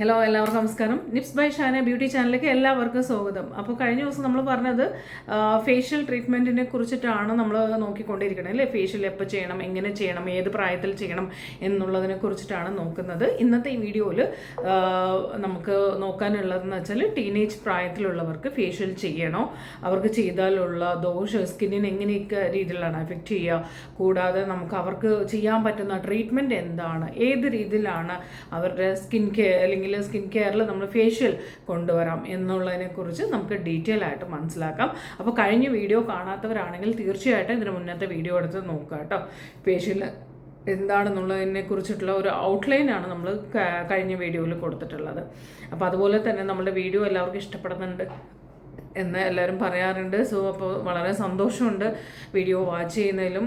Hello എല്ലാവർക്കും നമസ്കാരം. Nips by Shana beauty ചാനലിലേക്ക് എല്ലാവർക്കും സ്വാഗതം. അപ്പോൾ കഴിഞ്ഞ ദിവസം നമ്മൾ പറഞ്ഞത് ഫേഷ്യൽ ട്രീറ്റ്മെന്റിനെ കുറിച്ചിട്ടാണ് നമ്മൾ നോക്കിക്കൊണ്ടിരിക്കുന്നത് അല്ലേ? ഫേഷ്യൽ എപ്പോൾ ചെയ്യണം എങ്ങനെ ചെയ്യണം ഏത് പ്രായത്തിൽ ചെയ്യണം എന്നുള്ളതിനെ കുറിച്ചിട്ടാണ് നോക്കുന്നത്. ഇന്നത്തെ ഈ വീഡിയോയിൽ നമുക്ക് നോക്കാനുള്ളതെന്ന് വെച്ചാൽ ടീനേജ് പ്രായത്തിലുള്ളവർക്ക് ഫേഷ്യൽ ചെയ്യണോ അവർക്ക് ചെയ്താലുള്ള ദോഷം സ്കിന്നിന് എങ്ങനെയൊക്കെ രീതിയിലാണ് എഫക്റ്റ് ചെയ്യുക കൂടാതെ നമുക്ക് അവർക്ക് ചെയ്യാൻ പറ്റുന്ന ട്രീറ്റ്മെന്റ് എന്താണ് ഏത് രീതിയിലാണ് അവരുടെ സ്കിൻ കെയർ അല്ലെങ്കിൽ സ്കിൻ കെയറിൽ നമ്മൾ ഫേഷ്യൽ കൊണ്ടുവരാം എന്നുള്ളതിനെക്കുറിച്ച് നമുക്ക് ഡീറ്റെയിൽ ആയിട്ട് മനസ്സിലാക്കാം. അപ്പോൾ കഴിഞ്ഞ വീഡിയോ കാണാത്തവരാണെങ്കിൽ തീർച്ചയായിട്ടും ഇതിന് മുന്നത്തെ വീഡിയോ എടുത്ത് നോക്കുക കേട്ടോ. ഫേഷ്യൽ എന്താണെന്നുള്ളതിനെ കുറിച്ചിട്ടുള്ള ഒരു ഔട്ട്ലൈനാണ് നമ്മൾ കഴിഞ്ഞ വീഡിയോയിൽ കൊടുത്തിട്ടുള്ളത്. അപ്പോൾ അതുപോലെ തന്നെ നമ്മുടെ വീഡിയോ എല്ലാവർക്കും ഇഷ്ടപ്പെടുന്നുണ്ട് എന്ന് എല്ലാവരും പറയാറുണ്ട്. സോ അപ്പോൾ വളരെ സന്തോഷമുണ്ട് വീഡിയോ വാച്ച് ചെയ്യുന്നതിലും.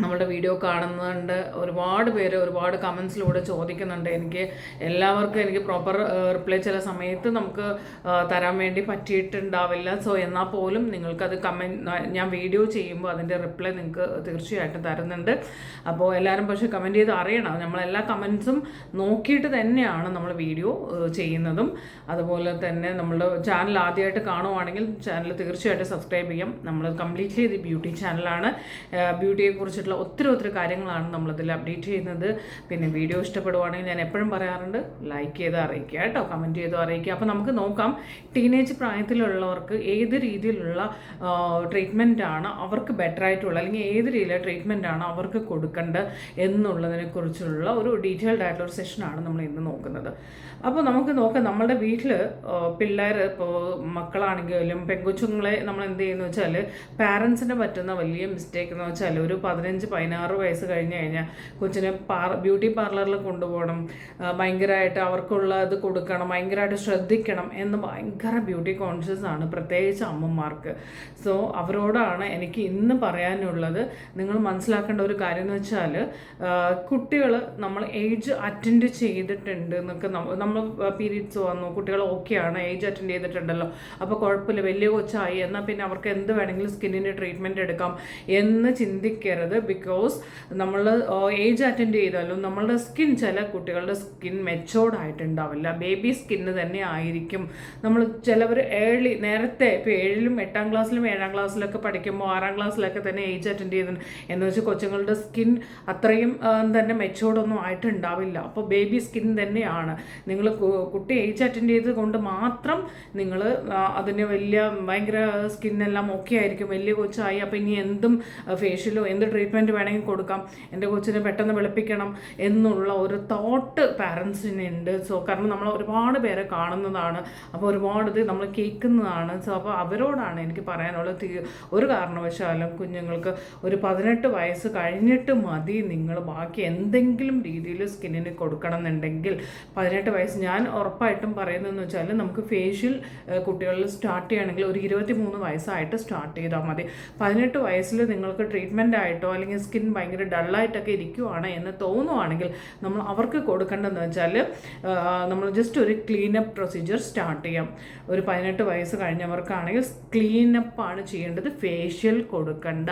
നമ്മളുടെ വീഡിയോ കാണുന്നുണ്ട്. ഒരുപാട് പേര് ഒരുപാട് കമൻസിലൂടെ ചോദിക്കുന്നുണ്ട്. എനിക്ക് എല്ലാവർക്കും എനിക്ക് പ്രോപ്പർ റിപ്ലൈ ചില സമയത്ത് നമുക്ക് തരാൻ വേണ്ടി പറ്റിയിട്ടുണ്ടാവില്ല. സോ എന്നാൽ പോലും നിങ്ങൾക്കത് കമന്റ് ഞാൻ വീഡിയോ ചെയ്യുമ്പോൾ അതിന്റെ റിപ്ലൈ നിങ്ങൾക്ക് തീർച്ചയായിട്ടും തരുന്നുണ്ട്. അപ്പോൾ എല്ലാവരും പക്ഷേ കമന്റ് ചെയ്ത് അറിയണം. നമ്മളെല്ലാ കമൻസും നോക്കിയിട്ട് തന്നെയാണ് നമ്മൾ വീഡിയോ ചെയ്യുന്നതും. അതുപോലെ തന്നെ നമ്മുടെ ചാനൽ ആദ്യമായിട്ട് കാണുവാണെങ്കിൽ ചാനൽ തീർച്ചയായിട്ടും സബ്സ്ക്രൈബ് ചെയ്യാം. നമ്മൾ കംപ്ലീറ്റ്ലി ഇത് ബ്യൂട്ടി ചാനലാണ് ബ്യൂട്ടിയെ കുറിച്ചിട്ടുള്ള ഒത്തിരി ഒത്തിരി കാര്യങ്ങളാണ് നമ്മളതിൽ അപ്ഡേറ്റ് ചെയ്യുന്നത്. പിന്നെ വീഡിയോ ഇഷ്ടപ്പെടുവാണെങ്കിൽ ഞാൻ എപ്പോഴും പറയാറുണ്ട് ലൈക്ക് ചെയ്ത് അറിയിക്കുക കേട്ടോ കമന്റ് ചെയ്ത് അറിയിക്കുക. അപ്പോൾ നമുക്ക് നോക്കാം ടീനേജ് പ്രായത്തിലുള്ളവർക്ക് ഏത് രീതിയിലുള്ള ട്രീറ്റ്മെന്റ് ആണ് അവർക്ക് ബെറ്റർ ആയിട്ടുള്ള അല്ലെങ്കിൽ ഏത് രീതിയിലുള്ള ട്രീറ്റ്മെന്റ് ആണ് അവർക്ക് കൊടുക്കേണ്ടത് എന്നുള്ളതിനെ കുറിച്ചുള്ള ഒരു ഡീറ്റെയിൽഡ് ആയിട്ടുള്ള ഒരു സെഷനാണ് നമ്മൾ ഇന്ന് നോക്കുന്നത്. അപ്പോൾ നമുക്ക് നോക്കാം നമ്മുടെ വീട്ടിൽ പിള്ളേർ ഇപ്പോൾ മക്കളാണെങ്കിലും പെൺകൊച്ചുങ്ങളെ നമ്മൾ എന്ത് ചെയ്യുന്നു വെച്ചാൽ പാരൻസിന് പറ്റുന്ന വലിയ മിസ്റ്റേക്ക് എന്ന് വെച്ചാൽ ഒരു പതിനഞ്ച് പതിനാറ് വയസ്സ് കഴിഞ്ഞ് കഴിഞ്ഞാൽ കൊച്ചിനെ പാർ ബ്യൂട്ടി പാർലറിൽ കൊണ്ടുപോകണം. ഭയങ്കരമായിട്ട് അവർക്കുള്ള ഇത് കൊടുക്കണം ഭയങ്കരമായിട്ട് ശ്രദ്ധിക്കണം എന്ന് ഭയങ്കര ബ്യൂട്ടി കോൺഷ്യസ് ആണ് പ്രത്യേകിച്ച് അമ്മമാർക്ക്. സോ അവരോടാണ് എനിക്ക് ഇന്ന് പറയാനുള്ളത്. നിങ്ങൾ മനസ്സിലാക്കേണ്ട ഒരു കാര്യം എന്ന് വെച്ചാൽ കുട്ടികൾ നമ്മൾ ഏജ് അറ്റൻഡ് ചെയ്തിട്ടുണ്ട് എന്നൊക്കെ നമ്മൾ പീരീഡ്സ് വന്നു കുട്ടികൾ ഓക്കെയാണ് ഏജ് അറ്റൻഡ് ചെയ്തിട്ടുണ്ടല്ലോ. അപ്പോൾ കുഴപ്പമില്ല വലിയ കൊച്ചായി എന്നാൽ പിന്നെ അവർക്ക് എന്ത് വേണമെങ്കിലും സ്കിന്നിന്റെ ട്രീറ്റ്മെന്റ് എടുക്കാം എന്ന് ചിന്തിക്കരുത്. ബിക്കോസ് നമ്മൾ ഏജ് അറ്റൻഡ് ചെയ്താലും നമ്മളുടെ സ്കിൻ ചില കുട്ടികളുടെ സ്കിൻ മെച്ചോർഡ് ആയിട്ടുണ്ടാവില്ല. ബേബി സ്കിന്ന് തന്നെ ആയിരിക്കും. നമ്മൾ ചിലവർ ഏഴി നേരത്തെ ഇപ്പോൾ ഏഴിലും എട്ടാം ക്ലാസ്സിലും ഏഴാം ക്ലാസ്സിലൊക്കെ പഠിക്കുമ്പോൾ ആറാം ക്ലാസ്സിലൊക്കെ തന്നെ ഏജ് അറ്റൻഡ് ചെയ്തു എന്ന് വെച്ചാൽ കൊച്ചുങ്ങളുടെ സ്കിൻ അത്രയും തന്നെ മെച്ചോർഡൊന്നും ആയിട്ടുണ്ടാവില്ല. അപ്പോൾ ബേബി സ്കിൻ തന്നെയാണ്. നിങ്ങൾ കുട്ടി ഏജ് അറ്റൻഡ് ചെയ്തത് കൊണ്ട് മാത്രം നിങ്ങൾ അതിന് വലിയ ഭയങ്കര സ്കിന്നെല്ലാം ഓക്കെ ആയിരിക്കും. വലിയ കൊച്ചായി. അപ്പോൾ ഇനി എന്തും ഫേഷ്യലോ എന്ത് ട്രീറ്റ്മെന്റ് വേണമെങ്കിൽ കൊടുക്കാം. എന്റെ കൊച്ചിനെ പെട്ടെന്ന് വെളുപ്പിക്കണം എന്നുള്ള ഒരു തോട്ട് പാരൻസിനുണ്ട് സോ കാരണം നമ്മൾ ഒരുപാട് പേരെ കാണുന്നതാണ്. അപ്പോൾ ഒരുപാട് ഇത് നമ്മൾ കേൾക്കുന്നതാണ്. സോ അപ്പോൾ അവരോടാണ് എനിക്ക് പറയാനുള്ള തീ- ഒരു കാരണവശാലും കുഞ്ഞുങ്ങൾക്ക് ഒരു പതിനെട്ട് വയസ്സ് കഴിഞ്ഞിട്ട് മതി. നിങ്ങൾ ബാക്കി എന്തെങ്കിലും രീതിയിൽ സ്കിന്നിന് കൊടുക്കണം എന്നുണ്ടെങ്കിൽ പതിനെട്ട് വയസ്സ് ഞാൻ ഉറപ്പായിട്ടും പറയുന്നതെന്ന് വെച്ചാൽ നമുക്ക് ഫേഷ്യൽ കുട്ടികളിൽ സ്റ്റാർട്ട് ചെയ്യുകയാണെങ്കിൽ ഒരു ഇരുപത്തി മൂന്ന് വയസ്സായിട്ട് സ്റ്റാർട്ട് ചെയ്താൽ മതി. പതിനെട്ട് വയസ്സിൽ നിങ്ങൾക്ക് ട്രീറ്റ്മെന്റ് ആയിട്ടോ അല്ലെങ്കിൽ സ്കിൻ ഭയങ്കര ഡള്ളായിട്ടൊക്കെ ഇരിക്കുവാണ് എന്ന് തോന്നുവാണെങ്കിൽ നമ്മൾ അവർക്ക് കൊടുക്കേണ്ടതെന്ന് വെച്ചാൽ നമ്മൾ ജസ്റ്റ് ഒരു ക്ലീനപ്പ് പ്രൊസീജിയർ സ്റ്റാർട്ട് ചെയ്യാം. ഒരു പതിനെട്ട് വയസ്സ് കഴിഞ്ഞവർക്കാണെങ്കിൽ ക്ലീനപ്പാണ് ചെയ്യേണ്ടത് ഫേഷ്യൽ കൊടുക്കണ്ട.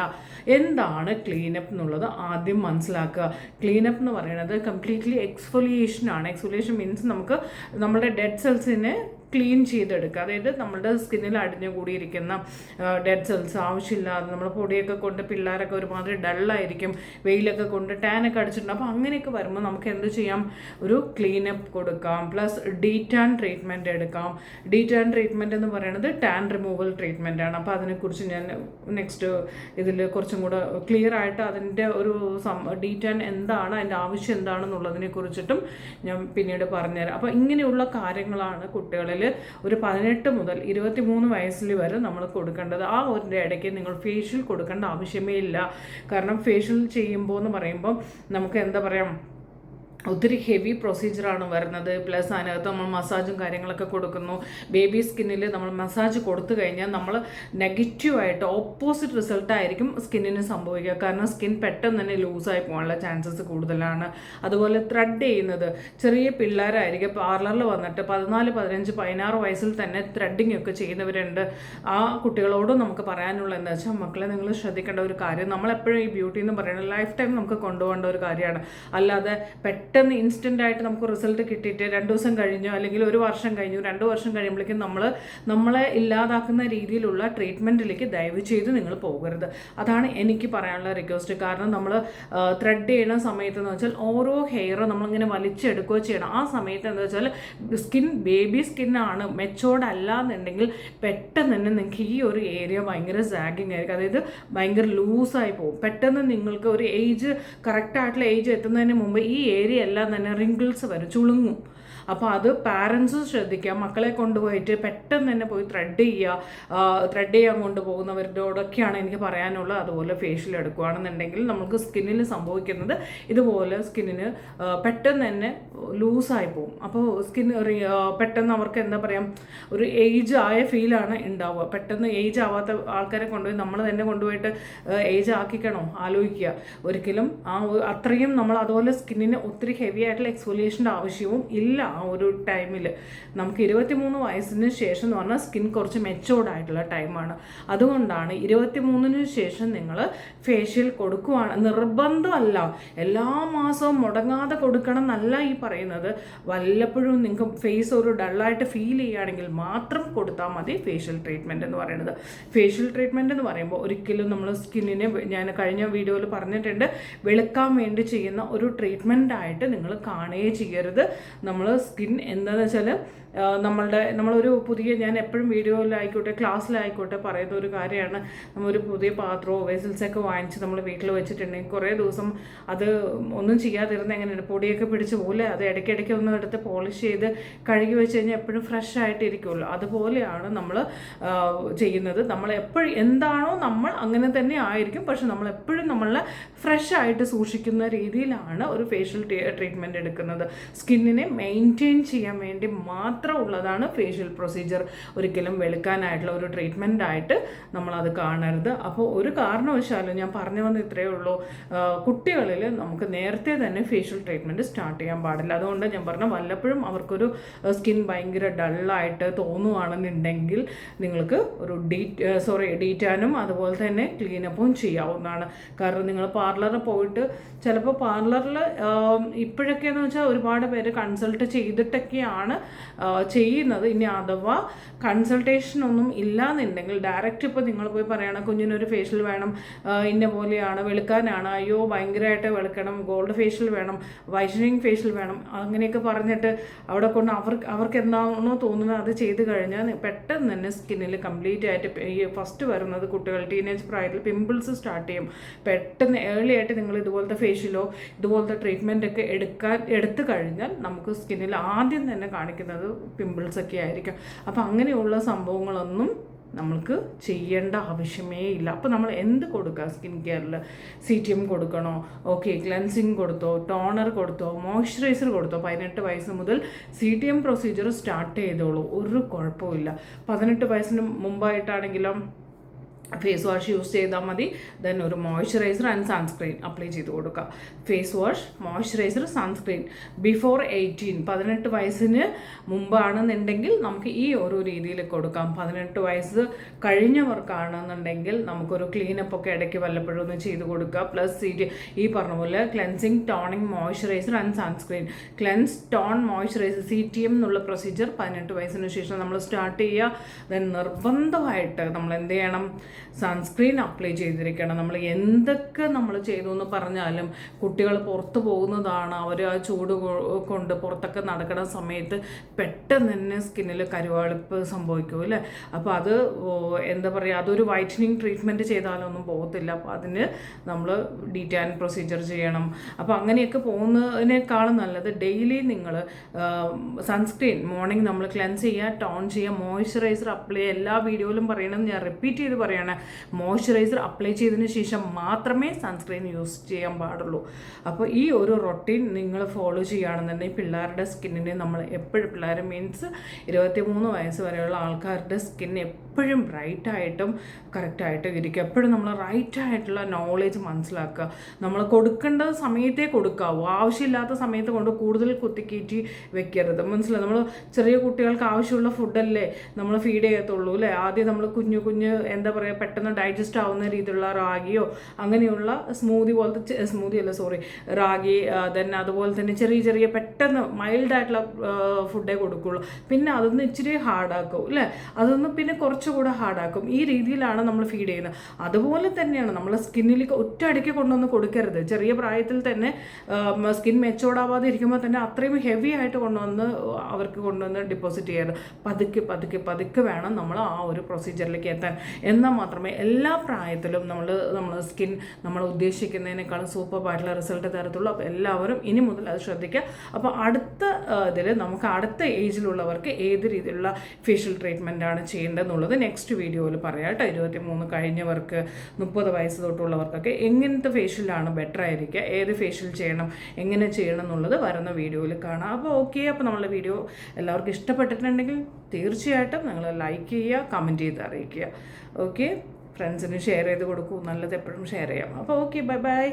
എന്താണ് ക്ലീനപ്പ് എന്നുള്ളത് ആദ്യം മനസ്സിലാക്കുക. ക്ലീനപ്പ് എന്ന് പറയുന്നത് കംപ്ലീറ്റ്ലി എക്സ്ഫൊലിയേഷൻ ആണ്. എക്സ്ഫൊലിയേഷൻ മീൻസ് നമുക്ക് നമ്മുടെ ഡെഡ് സെൽസിനെ ക്ലീൻ ചെയ്തെടുക്കുക. അതായത് നമ്മുടെ സ്കിന്നിൽ അടിഞ്ഞു കൂടിയിരിക്കുന്ന ഡെഡ് സെൽസ് ആവശ്യമില്ലാതെ നമ്മൾ പൊടിയൊക്കെ കൊണ്ട് പിള്ളേരൊക്കെ ഒരുമാതിരി ഡള്ളായിരിക്കും വെയിലൊക്കെ കൊണ്ട് ടാനൊക്കെ അടിച്ചിട്ടുണ്ട്. അപ്പോൾ അങ്ങനെയൊക്കെ വരുമ്പോൾ നമുക്ക് എന്ത് ചെയ്യാം? ഒരു ക്ലീനപ്പ് കൊടുക്കാം. പ്ലസ് ഡീ ടാൻ ട്രീറ്റ്മെന്റ് എടുക്കാം. ഡീ ടാൻ ട്രീറ്റ്മെന്റ് എന്ന് പറയുന്നത് ടാൻ റിമൂവൽ ട്രീറ്റ്മെന്റ് ആണ്. അപ്പോൾ അതിനെക്കുറിച്ച് ഞാൻ നെക്സ്റ്റ് ഇതിൽ കുറച്ചും കൂടെ ക്ലിയർ ആയിട്ട് അതിന്റെ ഒരു സം ടാൻ എന്താണ് അതിന്റെ ആവശ്യം എന്താണെന്നുള്ളതിനെ കുറിച്ചിട്ടും ഞാൻ പിന്നീട് പറഞ്ഞുതരാം. അപ്പോൾ ഇങ്ങനെയുള്ള കാര്യങ്ങളാണ് കുട്ടികളിൽ ഒരു പതിനെട്ട് മുതൽ ഇരുപത്തി മൂന്ന് വയസ്സിൽ വരെ നമ്മൾ കൊടുക്കേണ്ടത്. ആ ഒരു ഇടയ്ക്ക് നിങ്ങൾ ഫേഷ്യൽ കൊടുക്കേണ്ട ആവശ്യമേ ഇല്ല. കാരണം ഫേഷ്യൽ ചെയ്യുമ്പോൾ എന്ന് പറയുമ്പം നമുക്ക് എന്താ പറയുക ഒത്തിരി ഹെവി പ്രൊസീജിയറാണ് വരുന്നത്. പ്ലസ് അതിനകത്ത് നമ്മൾ മസാജും കാര്യങ്ങളൊക്കെ കൊടുക്കുന്നു. ബേബി സ്കിന്നിൽ നമ്മൾ മസാജ് കൊടുത്തു കഴിഞ്ഞാൽ നമ്മൾ നെഗറ്റീവായിട്ട് ഓപ്പോസിറ്റ് റിസൾട്ട് ആയിരിക്കും സ്കിന്നിന് സംഭവിക്കുക. കാരണം സ്കിൻ പെട്ടെന്ന് തന്നെ ലൂസായി പോകാനുള്ള ചാൻസസ് കൂടുതലാണ്. അതുപോലെ ത്രെഡ് ചെയ്യുന്നത്. ചെറിയ പിള്ളേരായിരിക്കും. പാർലറിൽ വന്നിട്ട് പതിനാല് പതിനഞ്ച് പതിനാറ് വയസ്സിൽ തന്നെ ത്രെഡിങ് ഒക്കെ ചെയ്യുന്നവരുണ്ട്. ആ കുട്ടികളോടും നമുക്ക് പറയാനുള്ള എന്താ വെച്ചാൽ മക്കളെ നിങ്ങൾ ശ്രദ്ധിക്കേണ്ട ഒരു കാര്യം. നമ്മളെപ്പോഴും ഈ ബ്യൂട്ടി എന്ന് പറയുന്നത് ലൈഫ് ടൈം നമുക്ക് കൊണ്ടുപോകേണ്ട ഒരു കാര്യമാണ്. അല്ലാതെ പെട്ടെന്ന് പെട്ടെന്ന് ഇൻസ്റ്റന്റ് ആയിട്ട് നമുക്ക് റിസൾട്ട് കിട്ടിയിട്ട് രണ്ട് ദിവസം കഴിഞ്ഞു അല്ലെങ്കിൽ ഒരു വർഷം കഴിഞ്ഞു രണ്ട് വർഷം കഴിയുമ്പോഴേക്കും നമ്മൾ നമ്മളെ ഇല്ലാതാക്കുന്ന രീതിയിലുള്ള ട്രീറ്റ്മെന്റിലേക്ക് ദയവ് ചെയ്ത് നിങ്ങൾ പോകരുത്. അതാണ് എനിക്ക് പറയാനുള്ള റിക്വസ്റ്റ് കാരണം നമ്മൾ ത്രെഡ് ചെയ്യുന്ന സമയത്ത് എന്ന് വെച്ചാൽ ഓരോ ഹെയറും നമ്മളിങ്ങനെ വലിച്ചെടുക്കുകയോ ചെയ്യണം. ആ സമയത്ത് എന്താ വെച്ചാൽ സ്കിൻ ബേബി സ്കിന്നാണ് മെച്ചോർഡ് അല്ല എന്നുണ്ടെങ്കിൽ പെട്ടെന്ന് തന്നെ നിങ്ങൾക്ക് ഈ ഒരു ഏരിയ ഭയങ്കര സാഗിങ് ആയിരിക്കും. അതായത് ഭയങ്കര ലൂസായി പോകും. പെട്ടെന്ന് നിങ്ങൾക്ക് ഒരു ഏജ് കറക്റ്റായിട്ടുള്ള ഏജ് എത്തുന്നതിന് മുമ്പ് ഈ ഏരിയ എല്ലാം തന്നെ റിങ്കിൾസ് വരും ചുളുങ്ങും. അപ്പോൾ അത് പാരൻസ് ശ്രദ്ധിക്കുക മക്കളെ കൊണ്ടുപോയിട്ട് പെട്ടെന്ന് തന്നെ പോയി ത്രെഡ് ചെയ്യുക ത്രെഡ് ചെയ്യാൻ കൊണ്ടുപോകുന്നവരോടൊക്കെയാണ് എനിക്ക് പറയാനുള്ളത്. അതുപോലെ ഫേഷ്യൽ എടുക്കുകയാണെന്നുണ്ടെങ്കിൽ നമുക്ക് സ്കിന്നിൽ സംഭവിക്കുന്നത് ഇതുപോലെ സ്കിന്നിന് പെട്ടെന്ന് തന്നെ ലൂസായി പോകും. അപ്പോൾ സ്കിൻ പെട്ടെന്ന് അവർക്ക് എന്താ പറയുക ഒരു ഏജ് ആയ ഫീലാണ് ഉണ്ടാവുക. പെട്ടെന്ന് ഏജ് ആവാത്ത ആൾക്കാരെ കൊണ്ടുപോയി നമ്മൾ തന്നെ കൊണ്ടുപോയിട്ട് ഏജ് ആക്കിക്കണോ? ആലോചിക്കുക. ഒരിക്കലും ആ അത്രയും നമ്മൾ അതുപോലെ സ്കിന്നിന് ഒത്തിരി ഹെവി ആയിട്ടുള്ള എക്സ്ഫോലിയേഷന്റെ ആവശ്യവും ഇല്ല. ഒരു ടൈമിൽ നമുക്ക് ഇരുപത്തിമൂന്ന് വയസ്സിന് ശേഷം എന്ന് പറഞ്ഞാൽ സ്കിൻ കുറച്ച് മെച്ചോർഡ് ആയിട്ടുള്ള ടൈമാണ്. അതുകൊണ്ടാണ് ഇരുപത്തിമൂന്നിന് ശേഷം നിങ്ങൾ ഫേഷ്യൽ കൊടുക്കുവാണ്. നിർബന്ധമല്ല. എല്ലാ മാസവും മുടങ്ങാതെ കൊടുക്കണം എന്നല്ല ഈ പറയുന്നത്. വല്ലപ്പോഴും നിങ്ങൾക്ക് ഫേസ് ഒരു ഡള്ളായിട്ട് ഫീൽ ചെയ്യുകയാണെങ്കിൽ മാത്രം കൊടുത്താൽ മതി ഫേഷ്യൽ ട്രീറ്റ്മെന്റ് എന്ന് പറയുന്നത്. ഫേഷ്യൽ ട്രീറ്റ്മെന്റ് എന്ന് പറയുമ്പോൾ ഒരിക്കലും നമ്മൾ സ്കിന്നിനെ ഞാൻ കഴിഞ്ഞ വീഡിയോയിൽ പറഞ്ഞിട്ടുണ്ട്. വെളുക്കാൻ വേണ്ടി ചെയ്യുന്ന ഒരു ട്രീറ്റ്മെന്റ് ആയിട്ട് നിങ്ങൾ കാണുകയേ ചെയ്യരുത്. നമ്മൾ സ്കിൻ എന്താണെന്ന് വെച്ചാൽ നമ്മളുടെ നമ്മളൊരു പുതിയ ഞാൻ എപ്പോഴും വീഡിയോയിലായിക്കോട്ടെ ക്ലാസ്സിലായിക്കോട്ടെ പറയുന്ന ഒരു കാര്യമാണ്. നമ്മളൊരു പുതിയ പാത്രമോ വെസൽസൊക്കെ വാങ്ങിച്ച് നമ്മൾ വീട്ടിൽ വെച്ചിട്ടുണ്ടെങ്കിൽ കുറേ ദിവസം അത് ഒന്നും ചെയ്യാതിരുന്ന എങ്ങനെയാണ് പൊടിയൊക്കെ പിടിച്ച് പോലെ അത് ഇടയ്ക്കിടയ്ക്ക് ഒന്ന് എടുത്ത് പോളിഷ് ചെയ്ത് കഴുകി വെച്ച് കഴിഞ്ഞാൽ എപ്പോഴും ഫ്രഷ് ആയിട്ട് ഇരിക്കുമല്ലോ അതുപോലെയാണ് നമ്മൾ ചെയ്യുന്നത്. നമ്മൾ എപ്പോഴും എന്താണോ നമ്മൾ അങ്ങനെ തന്നെ ആയിരിക്കും. പക്ഷെ നമ്മൾ എപ്പോഴും നമ്മളെ ഫ്രഷ് ആയിട്ട് സൂക്ഷിക്കുന്ന രീതിയിലാണ് ഒരു ഫേഷ്യൽ ട്രീറ്റ്മെന്റ് എടുക്കുന്നത്. സ്കിന്നിനെ മെയിന്റെയിൻ ചെയ്യാൻ വേണ്ടി മാത്രം ഉള്ളതാണ് ഫേഷ്യൽ പ്രൊസീജിയർ ഒരിക്കലും വെളുക്കാനായിട്ടുള്ള ഒരു ട്രീറ്റ്മെന്റ് ആയിട്ട് നമ്മളത് കാണരുത്. അപ്പോൾ ഒരു കാരണവശാലും ഞാൻ പറഞ്ഞു വന്ന ഇത്രയേ ഉള്ളൂ. കുട്ടികളിൽ നമുക്ക് നേരത്തെ തന്നെ ഫേഷ്യൽ ട്രീറ്റ്മെന്റ് സ്റ്റാർട്ട് ചെയ്യാൻ പാടില്ല. അതുകൊണ്ട് ഞാൻ പറഞ്ഞ വല്ലപ്പോഴും അവർക്കൊരു സ്കിൻ ഭയങ്കര ഡള്ളായിട്ട് തോന്നുവാണെന്നുണ്ടെങ്കിൽ നിങ്ങൾക്ക് ഒരു ഡീ സോറി ഡീറ്റാനും അതുപോലെ തന്നെ ക്ലീനപ്പും ചെയ്യാവുന്നതാണ്. കാരണം നിങ്ങൾ പാർലറിൽ പോയിട്ട് ചിലപ്പോൾ പാർലറിൽ ഇപ്പോഴൊക്കെ എന്ന് വെച്ചാൽ ഒരുപാട് പേര് കൺസൾട്ട് ചെയ്തിട്ടൊക്കെയാണ് ചെയ്യുന്നത്. ഇനി അഥവാ കൺസൾട്ടേഷൻ ഒന്നും ഇല്ലാന്നുണ്ടെങ്കിൽ ഡയറക്റ്റ് ഇപ്പോൾ നിങ്ങൾ പോയി പറയണം കുഞ്ഞിനൊരു ഫേഷ്യൽ വേണം ഇന്ന പോലെയാണ് വെളുക്കാനാണ് അയ്യോ ഭയങ്കരമായിട്ട് വെളുക്കണം ഗോൾഡ് ഫേഷ്യൽ വേണം വൈഷനിങ് ഫേഷ്യൽ വേണം അങ്ങനെയൊക്കെ പറഞ്ഞിട്ട് അവിടെ കൊണ്ട് അവർക്ക് അവർക്ക് എന്താണോ തോന്നുന്നത് അത് ചെയ്ത് കഴിഞ്ഞാൽ പെട്ടെന്ന് തന്നെ സ്കിന്നിൽ കംപ്ലീറ്റ് ആയിട്ട് ഈ ഫസ്റ്റ് വരുന്നത് കുട്ടികൾ ടീനേജ് പ്രായത്തിൽ പിമ്പിൾസ് സ്റ്റാർട്ട് ചെയ്യും. പെട്ടെന്ന് ഏർലി ആയിട്ട് നിങ്ങൾ ഇതുപോലത്തെ ഫേഷ്യലോ ഇതുപോലത്തെ ട്രീറ്റ്മെന്റ് ഒക്കെ എടുക്കാൻ എടുത്തു കഴിഞ്ഞാൽ നമുക്ക് സ്കിന്നിൽ ആദ്യം തന്നെ കാണിക്കുന്നത് പിമ്പിൾസ് ഒക്കെ ആയിരിക്കും. അപ്പോൾ അങ്ങനെയുള്ള സംഭവങ്ങളൊന്നും നമ്മൾക്ക് ചെയ്യേണ്ട ആവശ്യമേ ഇല്ല. അപ്പോൾ നമ്മൾ എന്ത് കൊടുക്കുക? സ്കിൻ കെയറിൽ സി ടി എം കൊടുക്കണോ? ഓക്കെ ക്ലെൻസിങ് കൊടുത്തോ? ടോണർ കൊടുത്തോ? മോയ്സ്ചറൈസർ കൊടുത്തോ? പതിനെട്ട് വയസ്സ് മുതൽ C T M procedure start ചെയ്തോളൂ. ഒരു കുഴപ്പമില്ല പതിനെട്ട് വയസ്സിന് മുമ്പായിട്ടാണെങ്കിലും ഫേസ് വാഷ് യൂസ് ചെയ്താൽ മതി. ദെൻ ഒരു മോയ്സ്ചറൈസർ ആൻഡ് സൺസ്ക്രീൻ അപ്ലൈ ചെയ്ത് കൊടുക്കുക. Face wash moisturiser sunscreen before eighteen പതിനെട്ട് വയസ്സിന് മുമ്പാണെന്നുണ്ടെങ്കിൽ നമുക്ക് ഈ ഒരു രീതിയിൽ കൊടുക്കാം. പതിനെട്ട് വയസ്സ് കഴിഞ്ഞവർക്കാണെന്നുണ്ടെങ്കിൽ നമുക്കൊരു ക്ലീനപ്പ് ഒക്കെ ഇടയ്ക്ക് വല്ലപ്പോഴും ഒന്ന് ചെയ്ത് കൊടുക്കുക. പ്ലസ് ഈ പറഞ്ഞ പോലെ cleansing toning moisturiser and sunscreen cleanse tone moisturiser C T M എന്നുള്ള പ്രൊസീജിയർ പതിനെട്ട് വയസ്സിന് ശേഷം നമ്മൾ സ്റ്റാർട്ട് ചെയ്യുക. ദെൻ നിർബന്ധമായിട്ട് നമ്മൾ എന്ത് ചെയ്യണം? സൺസ്ക്രീൻ അപ്ലൈ ചെയ്തിരിക്കണം. നമ്മൾ എന്തൊക്കെ നമ്മൾ ചെയ്തു എന്ന് പറഞ്ഞാലും കുട്ടികൾ പുറത്ത് പോകുന്നതാണ്. അവർ ആ ചൂട് കൊണ്ട് പുറത്തൊക്കെ നടക്കുന്ന സമയത്ത് പെട്ടെന്ന് തന്നെ സ്കിന്നിൽ കരുവാളിപ്പ് സംഭവിക്കും അല്ലേ? അപ്പോൾ അത് എന്താ പറയുക അതൊരു വൈറ്റനിങ് ട്രീറ്റ്മെന്റ് ചെയ്താലൊന്നും പോകത്തില്ല. അപ്പോൾ അതിന് നമ്മൾ ഡീറ്റാൻ പ്രൊസീജിയർ ചെയ്യണം. അപ്പോൾ അങ്ങനെയൊക്കെ പോകുന്നതിനേക്കാളും നല്ലത് ഡെയിലി നിങ്ങൾ സൺസ്ക്രീൻ മോർണിംഗ് നമ്മൾ ക്ലെൻസ് ചെയ്യുക ടോൺ ചെയ്യുക മോയ്സ്ചറൈസർ അപ്ലൈ എല്ലാ വീഡിയോയിലും പറയണമെന്ന് ഞാൻ റിപ്പീറ്റ് ചെയ്ത് പറയണേ. മോയ്സ്ചറൈസർ അപ്ലൈ ചെയ്തതിന് ശേഷം മാത്രമേ സൺസ്ക്രീൻ യൂസ് ചെയ്യാൻ പാടുള്ളൂ. അപ്പോൾ ഈ ഒരു റൊട്ടീൻ നിങ്ങൾ ഫോളോ ചെയ്യുകയാണെന്നുണ്ടെങ്കിൽ പിള്ളേരുടെ സ്കിന്നിനെ നമ്മൾ എപ്പോഴും പിള്ളേർ മീൻസ് ഇരുപത്തി മൂന്ന് വയസ്സ് വരെയുള്ള ആൾക്കാരുടെ സ്കിൻ എപ്പോഴും റൈറ്റായിട്ടും കറക്റ്റായിട്ടും ഇരിക്കുക എപ്പോഴും നമ്മൾ റൈറ്റായിട്ടുള്ള നോളേജ് മനസ്സിലാക്കുക. നമ്മൾ കൊടുക്കേണ്ട സമയത്തേ കൊടുക്കാവൂ. ആവശ്യമില്ലാത്ത സമയത്ത് കൊണ്ട് കൂടുതൽ കുത്തിക്കയറ്റി വെക്കരുത്. മനസ്സിലായി? നമ്മൾ ചെറിയ കുട്ടികൾക്ക് ആവശ്യമുള്ള ഫുഡല്ലേ നമ്മൾ ഫീഡ് ചെയ്യത്തുള്ളൂ അല്ലേ? ആദ്യം നമ്മൾ കുഞ്ഞു കുഞ്ഞ് എന്താ പറയുക പെട്ടെന്ന് ഡൈജസ്റ്റ് ആവുന്ന രീതിയിലുള്ള റാഗിയോ അങ്ങനെയുള്ള സ്മൂതി പോലത്തെ സ്മൂതി അല്ല സോറി റാഗി ദെൻ അതുപോലെ തന്നെ ചെറിയ ചെറിയ പെട്ടെന്ന് മൈൽഡായിട്ടുള്ള ഫുഡേ കൊടുക്കുള്ളൂ. പിന്നെ അതൊന്ന് ഇച്ചിരി ഹാർഡാക്കും അല്ലേ? അതൊന്ന് പിന്നെ കുറച്ചുകൂടെ ഹാർഡാക്കും. ഈ രീതിയിലാണ് നമ്മൾ ഫീഡ് ചെയ്യുന്നത്. അതുപോലെ തന്നെയാണ് നമ്മൾ സ്കിന്നിലേക്ക് ഒറ്റയടിക്ക് കൊണ്ടുവന്ന് കൊടുക്കരുത്. ചെറിയ പ്രായത്തിൽ തന്നെ സ്കിൻ മെച്ചോർഡാവാതെ ഇരിക്കുമ്പോൾ തന്നെ അത്രയും ഹെവി ആയിട്ട് കൊണ്ടുവന്ന് അവർക്ക് കൊണ്ടുവന്ന് ഡിപ്പോസിറ്റ് ചെയ്യരുത് പതുക്കെ പതുക്കെ പതുക്കെ വേണം നമ്മൾ ആ ഒരു പ്രൊസീജിയറിലേക്ക് എത്താൻ. എന്നാൽ മാത്രമേ എല്ലാ പ്രായത്തിലും നമ്മൾ നമ്മൾ സ്കിൻ നമ്മൾ ഉദ്ദേശിക്കുന്നതിനേക്കാളും സൂപ്പർ ആയിട്ടുള്ള റിസൾട്ട് തരത്തുള്ളൂ. അപ്പോൾ എല്ലാവരും ഇനി മുതൽ അത് ശ്രദ്ധിക്കുക. അപ്പോൾ അടുത്ത ഇതിൽ നമുക്ക് അടുത്ത ഏജിലുള്ളവർക്ക് ഏത് രീതിയിലുള്ള ഫേഷ്യൽ ട്രീറ്റ്മെന്റാണ് ആണ് ചെയ്യേണ്ടതെന്നുള്ളത് നെക്സ്റ്റ് വീഡിയോയിൽ പറയാം കേട്ടോ. ഇരുപത്തി മൂന്ന് കഴിഞ്ഞവർക്ക് മുപ്പത് വയസ്സ് തൊട്ടുള്ളവർക്കൊക്കെ എങ്ങനത്തെ ഫേഷ്യലാണ് ബെറ്റർ ആയിരിക്കുക ഏത് ഫേഷ്യൽ ചെയ്യണം എങ്ങനെ ചെയ്യണം എന്നുള്ളത് വരുന്ന വീഡിയോയിൽ കാണാം. അപ്പോൾ ഓക്കെ അപ്പോൾ നമ്മളുടെ വീഡിയോ എല്ലാവർക്കും ഇഷ്ടപ്പെട്ടിട്ടുണ്ടെങ്കിൽ തീർച്ചയായിട്ടും നിങ്ങൾ ലൈക്ക് ചെയ്യുക കമന്റ് ചെയ്ത് അറിയിക്കുക. ഓക്കെ ഫ്രണ്ട്സിന് ഷെയർ ചെയ്ത് കൊടുക്കൂ. നല്ലത് എപ്പോഴും ഷെയർ ചെയ്യാം. അപ്പോൾ ഓക്കെ ബൈ ബൈ